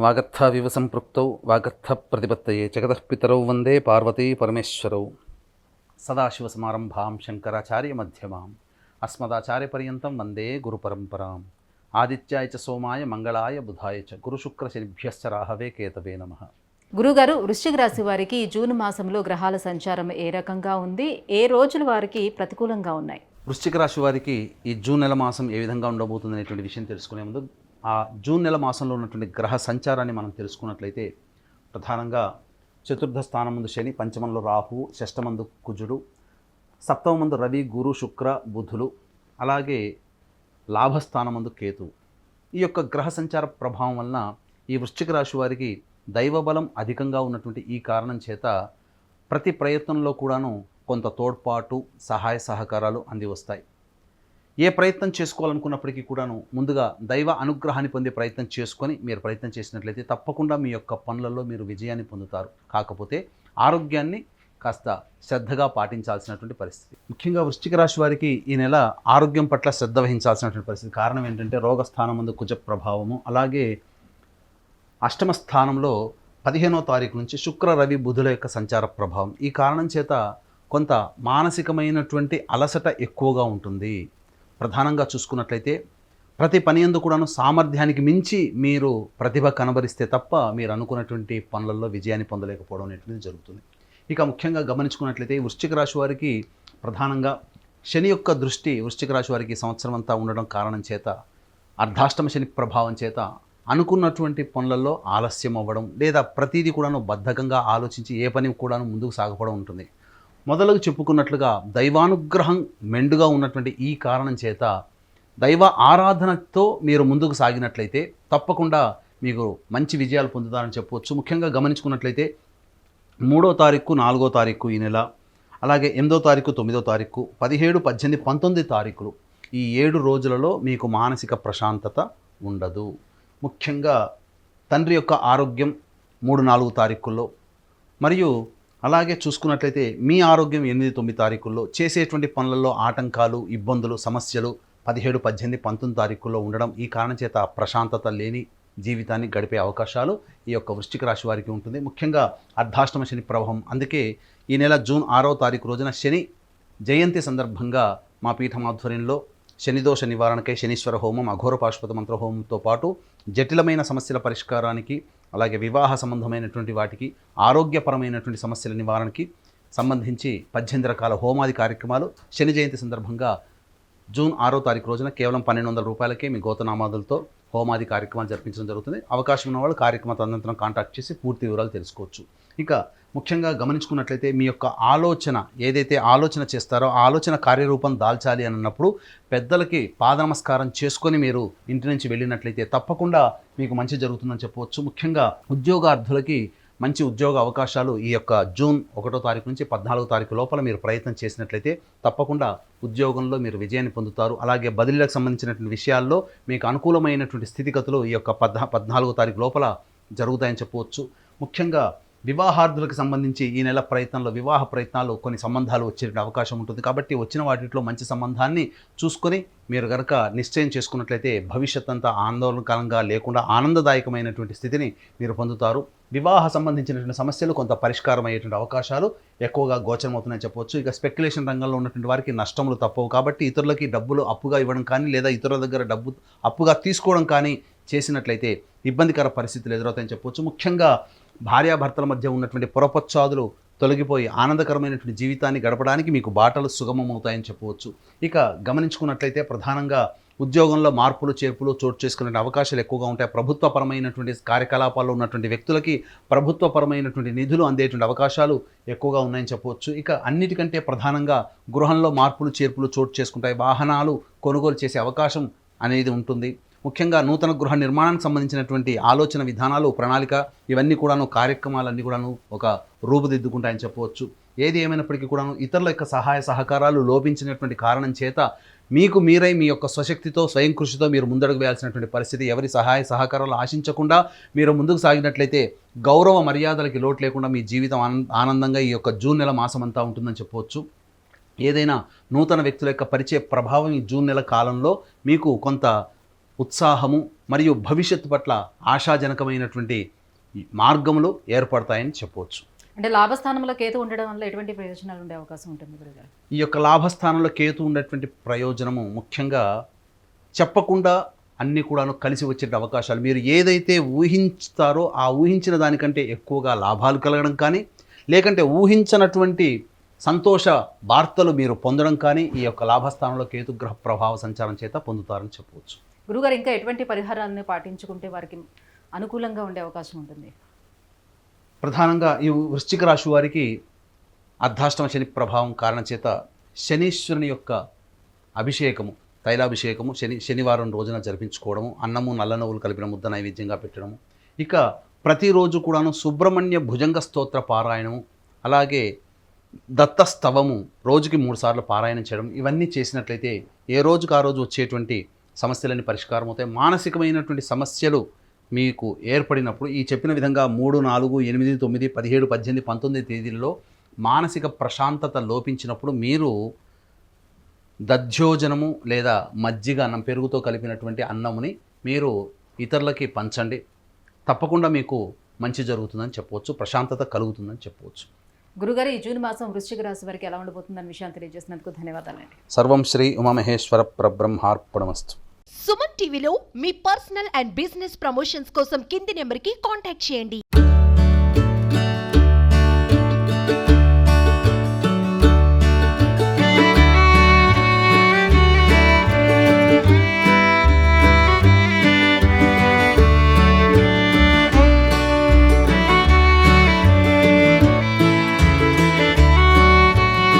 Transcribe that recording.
వాగర్థవివ సంపృక్తౌ వాగర్థ ప్రతిపత్తయే జగతః పితరౌ వందే పార్వతీ పరమేశ్వరౌ. సదాశివసమారంభాం శంకరాచార్య మధ్యమాం అస్మదాచార్యపర్యంతం వందే గురుపరంపరాం. ఆదిత్యాయ చ సోమాయ మంగళాయ బుధాయ చ గురుశుక్రశనిభ్యశ్చ రాహవే కేతవే నమ. గురుగారు వృశ్చిక రాశి వారికి జూన్ మాసంలో గ్రహాల సంచారం ఏ రకంగా ఉంది? ఏ రోజుల వారికి ప్రతికూలంగా ఉన్నాయి? వృశ్చిక రాశి వారికి ఈ జూన్ నెల మాసం ఏ విధంగా ఉండబోతుంది అనేటువంటి విషయం తెలుసుకునే ముందు ఆ జూన్ నెల మాసంలో ఉన్నటువంటి గ్రహ సంచారాన్ని మనం తెలుసుకున్నట్లయితే ప్రధానంగా చతుర్థ స్థానం ముందు శని పంచమంలో రాహు షష్టమందు కుజుడు సప్తమ మందు రవి గురు శుక్ర బుధులు అలాగే లాభస్థానమందు కేతు ఈ యొక్క గ్రహ సంచార ప్రభావం వలన ఈ వృశ్చిక రాశి వారికి దైవబలం అధికంగా ఉన్నటువంటి ఈ కారణం చేత ప్రతి ప్రయత్నంలో కూడాను కొంత తోడ్పాటు సహాయ సహకారాలు అంది వస్తాయి ఏ ప్రయత్నం చేసుకోవాలనుకున్నప్పటికీ కూడాను ముందుగా దైవ అనుగ్రహాన్ని పొందే ప్రయత్నం చేసుకొని మీరు ప్రయత్నం చేసినట్లయితే తప్పకుండా మీ యొక్క పనులలో మీరు విజయాన్ని పొందుతారు. కాకపోతే ఆరోగ్యాన్ని కాస్త శ్రద్ధగా పాటించాల్సినటువంటి పరిస్థితి. ముఖ్యంగా వృశ్చిక రాశి వారికి ఈ నెల ఆరోగ్యం పట్ల శ్రద్ధ వహించాల్సినటువంటి పరిస్థితి. కారణం ఏంటంటే రోగస్థానం ముందు కుజ ప్రభావము. అలాగే అష్టమ స్థానంలో పదిహేనో తారీఖు నుంచి శుక్ర రవి బుధుల యొక్క సంచార ప్రభావం. ఈ కారణం చేత కొంత మానసికమైనటువంటి అలసట ఎక్కువగా ఉంటుంది. ప్రధానంగా చూసుకున్నట్లయితే ప్రతి పని ఎందు కూడాను సామర్థ్యానికి మించి మీరు ప్రతిభ కనబరిస్తే తప్ప మీరు అనుకున్నటువంటి పనులలో విజయాన్ని పొందలేకపోవడం అనేటువంటిది జరుగుతుంది. ఇక ముఖ్యంగా గమనించుకున్నట్లయితే వృశ్చిక రాశి వారికి ప్రధానంగా శని యొక్క దృష్టి వృశ్చిక రాశి వారికి సంవత్సరం అంతా ఉండడం కారణం చేత అర్ధాష్టమ శని ప్రభావం చేత అనుకున్నటువంటి పనులలో ఆలస్యం అవ్వడం లేదా ప్రతిదీ కూడాను బద్ధకంగా ఆలోచించి ఏ పని కూడాను ముందుకు సాగపడం ఉంటుంది. మొదలుగా చెప్పుకున్నట్లుగా దైవానుగ్రహం మెండుగా ఉన్నటువంటి ఈ కారణం చేత దైవ ఆరాధనతో మీరు ముందుకు సాగినట్లయితే తప్పకుండా మీకు మంచి విజయాలు పొందుతారని చెప్పవచ్చు. ముఖ్యంగా గమనించుకున్నట్లయితే మూడో తారీఖు నాలుగో తారీఖు ఈ నెల అలాగే ఎనిమిదో తారీఖు తొమ్మిదో తారీఖు పదిహేడు పద్దెనిమిది పంతొమ్మిది తారీఖులు ఈ ఏడు రోజులలో మీకు మానసిక ప్రశాంతత ఉండదు. ముఖ్యంగా తండ్రి యొక్క ఆరోగ్యం మూడు నాలుగు తారీఖుల్లో మరియు అలాగే చూసుకున్నట్లయితే మీ ఆరోగ్యం ఎనిమిది తొమ్మిది తారీఖుల్లో చేసేటువంటి పనులలో ఆటంకాలు ఇబ్బందులు సమస్యలు పదిహేడు పద్దెనిమిది పంతొమ్మిది తారీఖుల్లో ఉండడం ఈ కారణం చేత ప్రశాంతత లేని జీవితాన్ని గడిపే అవకాశాలు ఈ యొక్క వృశ్చిక రాశి వారికి ఉంటుంది. ముఖ్యంగా అర్ధాష్టమ శని ప్రభావం. అందుకే ఈ నెల జూన్ ఆరో తారీఖు రోజున శని జయంతి సందర్భంగా మా పీఠం ఆధ్వర్యంలో శనిదోష నివారణకై శనీశ్వర హోమం అఘోర పాశుపత మంత్ర హోమంతో పాటు జటిలమైన సమస్యల పరిష్కారానికి అలాగే వివాహ సంబంధమైనటువంటి వాటికి ఆరోగ్యపరమైనటువంటి సమస్యల నివారణకి సంబంధించి పద్దెనిమిది రకాల హోమాది కార్యక్రమాలు శని జయంతి సందర్భంగా జూన్ ఆరో తారీఖు రోజున కేవలం పన్నెండు వందల రూపాయలకే మీ గోతనామాదులతో హోమాది కార్యక్రమాలు జరిపించడం జరుగుతుంది. అవకాశం ఉన్న వాళ్ళు కార్యక్రమ తదనంతరం కాంటాక్ట్ చేసి పూర్తి వివరాలు తెలుసుకోవచ్చు. ఇంకా ముఖ్యంగా గమనించుకున్నట్లయితే మీ యొక్క ఆలోచన ఏదైతే ఆలోచన చేస్తారో ఆలోచన కార్యరూపం దాల్చాలి అని అన్నప్పుడు పెద్దలకి పాద నమస్కారం చేసుకొని మీరు ఇంటి నుంచి వెళ్ళినట్లయితే తప్పకుండా మీకు మంచి జరుగుతుందని చెప్పవచ్చు. ముఖ్యంగా ఉద్యోగార్థులకి మంచి ఉద్యోగ అవకాశాలు ఈ యొక్క జూన్ ఒకటో తారీఖు నుంచి పద్నాలుగో తారీఖు లోపల మీరు ప్రయత్నం చేసినట్లయితే తప్పకుండా ఉద్యోగంలో మీరు విజయాన్ని పొందుతారు. అలాగే బదిలీలకు సంబంధించినటువంటి విషయాల్లో మీకు అనుకూలమైనటువంటి స్థితిగతులు ఈ యొక్క పద్నా పద్నాలుగో తారీఖు లోపల జరుగుతాయని చెప్పవచ్చు. ముఖ్యంగా వివాహార్థులకు సంబంధించి ఈ నెల ప్రయత్నంలో వివాహ ప్రయత్నాలు కొన్ని సంబంధాలు వచ్చే అవకాశం ఉంటుంది. కాబట్టి వచ్చిన వాటిలో మంచి సంబంధాన్ని చూసుకొని మీరు కనుక నిశ్చయం చేసుకున్నట్లయితే భవిష్యత్ అంతా ఆందోళనకరంగా లేకుండా ఆనందదాయకమైనటువంటి స్థితిని మీరు పొందుతారు. వివాహ సంబంధించినటువంటి సమస్యలు కొంత పరిష్కారం అయ్యేటువంటి అవకాశాలు ఎక్కువగా గోచరమవుతున్నాయని చెప్పవచ్చు. ఇక స్పెక్యులేషన్ రంగంలో ఉన్నటువంటి వారికి నష్టములు తప్పవు. కాబట్టి ఇతరులకి డబ్బులు అప్పుగా ఇవ్వడం కానీ లేదా ఇతరుల దగ్గర డబ్బు అప్పుగా తీసుకోవడం కానీ చేసినట్లయితే ఇబ్బందికర పరిస్థితులు ఎదురవుతాయని చెప్పవచ్చు. ముఖ్యంగా భార్యాభర్తల మధ్య ఉన్నటువంటి పొరపచ్చాదులు తొలగిపోయి ఆనందకరమైనటువంటి జీవితాన్ని గడపడానికి మీకు బాటలు సుగమమవుతాయని చెప్పవచ్చు. ఇక గమనించుకున్నట్లయితే ప్రధానంగా ఉద్యోగంలో మార్పులు చేర్పులు చోటు చేసుకునే అవకాశాలు ఎక్కువగా ఉంటాయి. ప్రభుత్వపరమైనటువంటి కార్యకలాపాల్లో ఉన్నటువంటి వ్యక్తులకి ప్రభుత్వపరమైనటువంటి నిధులు అందేటువంటి అవకాశాలు ఎక్కువగా ఉన్నాయని చెప్పవచ్చు. ఇక అన్నిటికంటే ప్రధానంగా గృహంలో మార్పులు చేర్పులు చోటు చేసుకుంటాయి. వాహనాలు కొనుగోలు చేసే అవకాశం అనేది ఉంటుంది. ముఖ్యంగా నూతన గృహ నిర్మాణానికి సంబంధించినటువంటి ఆలోచన విధానాలు ప్రణాళిక ఇవన్నీ కూడాను కార్యక్రమాలన్నీ కూడాను ఒక రూపుదిద్దుకుంటాయని చెప్పవచ్చు. ఏది ఏమైనప్పటికీ కూడాను ఇతరుల యొక్క సహాయ సహకారాలు లోపించినటువంటి కారణం చేత మీకు మీరై మీ యొక్క స్వశక్తితో స్వయం కృషితో మీరు ముందడుగు వేయాల్సినటువంటి పరిస్థితి ఎవరి సహాయ సహకారాలు ఆశించకుండా మీరు ముందుకు సాగినట్లయితే గౌరవ మర్యాదలకి లోటు లేకుండా మీ జీవితం ఆనందంగా ఈ యొక్క జూన్ నెల మాసం అంతా ఉంటుందని చెప్పవచ్చు. ఏదైనా నూతన వ్యక్తుల యొక్క పరిచయ ప్రభావం ఈ జూన్ నెల కాలంలో మీకు కొంత ఉత్సాహము మరియు భవిష్యత్తు పట్ల ఆశాజనకమైనటువంటి మార్గములు ఏర్పడతాయని చెప్పవచ్చు. అంటే లాభస్థానంలో కేతు ఉండడం వల్ల ఎటువంటి ప్రయోజనాలు ఉండే అవకాశం ఉంటుంది ఈ యొక్క లాభస్థానంలో కేతు ఉన్నటువంటి ప్రయోజనము ముఖ్యంగా చెప్పకుండా అన్నీ కూడాను కలిసి వచ్చే అవకాశాలు. మీరు ఏదైతే ఊహించుతారో ఆ ఊహించిన దానికంటే ఎక్కువగా లాభాలు కలగడం కానీ లేకంటే ఊహించనటువంటి సంతోష వార్తలు మీరు పొందడం కానీ ఈ యొక్క లాభస్థానంలో కేతుగ్రహ ప్రభావ సంచారం చేత పొందుతారని చెప్పవచ్చు. గురుగారు ఇంకా ఎటువంటి పరిహారాలను పాటించుకుంటే వారికి అనుకూలంగా ఉండే అవకాశం ఉంటుంది? ప్రధానంగా ఈ వృశ్చిక రాశి వారికి అర్ధాష్టమ శని ప్రభావం కారణం చేత శనీశ్వరుని యొక్క అభిషేకము తైలాభిషేకము శని శనివారం రోజున జరిపించుకోవడము అన్నము నల్ల నవ్వులు కలిపిన ముద్ద నైవేద్యంగా పెట్టడము. ఇక ప్రతిరోజు కూడాను సుబ్రహ్మణ్య భుజంగ స్తోత్ర పారాయణము అలాగే దత్తస్తవము రోజుకి మూడుసార్లు పారాయణం చేయడం ఇవన్నీ చేసినట్లయితే ఏ రోజుకు ఆ రోజు వచ్చేటువంటి సమస్యలన్నీ పరిష్కారం అవుతాయి. మానసికమైనటువంటి సమస్యలు మీకు ఏర్పడినప్పుడు ఈ చెప్పిన విధంగా మూడు నాలుగు ఎనిమిది తొమ్మిది పదిహేడు పద్దెనిమిది పంతొమ్మిది తేదీల్లో మానసిక ప్రశాంతత లోపించినప్పుడు మీరు దధ్యోజనము లేదా మజ్జిగ అన్నం పెరుగుతో కలిపినటువంటి అన్నముని మీరు ఇతరులకి పంచండి. తప్పకుండా మీకు మంచి జరుగుతుందని చెప్పవచ్చు ప్రశాంతత కలుగుతుందని చెప్పవచ్చు. గురుగారు ఈ జూన్ మాసం వృశ్చిక రాశి వారికి ఎలా ఉండబోతుందన్న విషయాన్ని తెలియజేసినందుకు ధన్యవాదాలండి. సర్వం శ్రీ ఉమామహేశ్వర పరబ్రహ్మార్పణమస్తు. సుమన్ టీవీలో మీ పర్సనల్ అండ్ బిజినెస్ ప్రమోషన్స్ కోసం కింది నెంబర్కి కాంటాక్ట్ చేయండి.